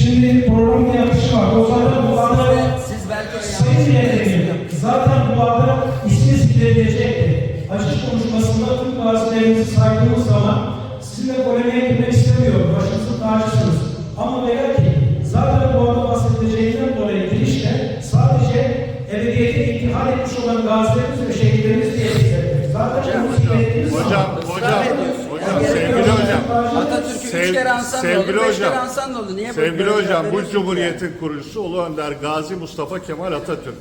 Şimdi programın yapışı var. O zaten bu adı Siz belki Sayın zaten bu adı ismi zikredecekti. Açık konuşmasında tüm gazilerimizi saydığımız zaman sizinle polemiğe girmek istemiyorum. Başınızın tacısınız. Ama veya ki zaten bu adı bahsedileceğinden dolayı girişte sadece ebediyete intihar etmiş olan gazilerimiz ve şehitlerimiz diye zikredildi. Zaten Hocam, zaman... hocam, hocam, sevgili hocam. Atatürk'ü üç Sev- kere ansan da sevgili oldu, beş hocam. kere ansan da oldu. Niye Sevgili böyle hocam, bu cumhuriyetin kurucusu Ulu Önder Gazi Mustafa Kemal Atatürk.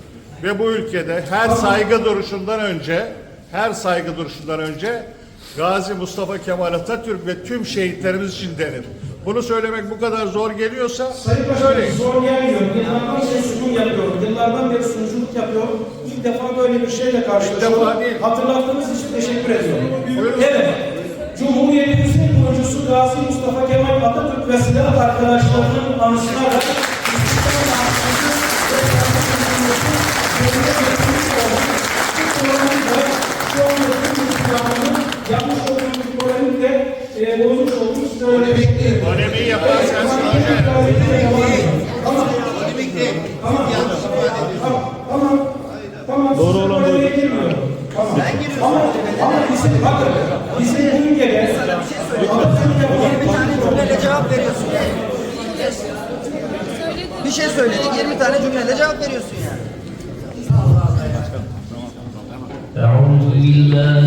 Ve bu ülkede her saygı duruşundan önce, her saygı duruşundan önce Gazi Mustafa Kemal Atatürk ve tüm şehitlerimiz için denir. Bunu söylemek bu kadar zor geliyorsa Sayın Başkanım söyleyin. zor gelmiyor. Yıllardan beri sunum yapıyorum. Yıllardan beri sunuculuk yapıyorum. İlk defa böyle bir şeyle karşılaşıyorum. defa değil. Hatırlattığınız için teşekkür ediyorum. Buyurun. Evet. Ve silah arkadaşlarının anısına da İstiklal Marşı'nı ve Cumhuriyetimizi yerine getirmiş olduk. Bu programda şu anda tüm Müslümanların yapmış olduğu bir polemik de e, bozmuş olduğunu size bekliyorum. Polemiği yapan sensin hocam. Tamam. Tamam. Doğru olan doğru. Tamam. Ama, ama bizim, bakın, bizim şey söyledik. 20 tane cümleyle cevap veriyorsun yani. Euzu billahi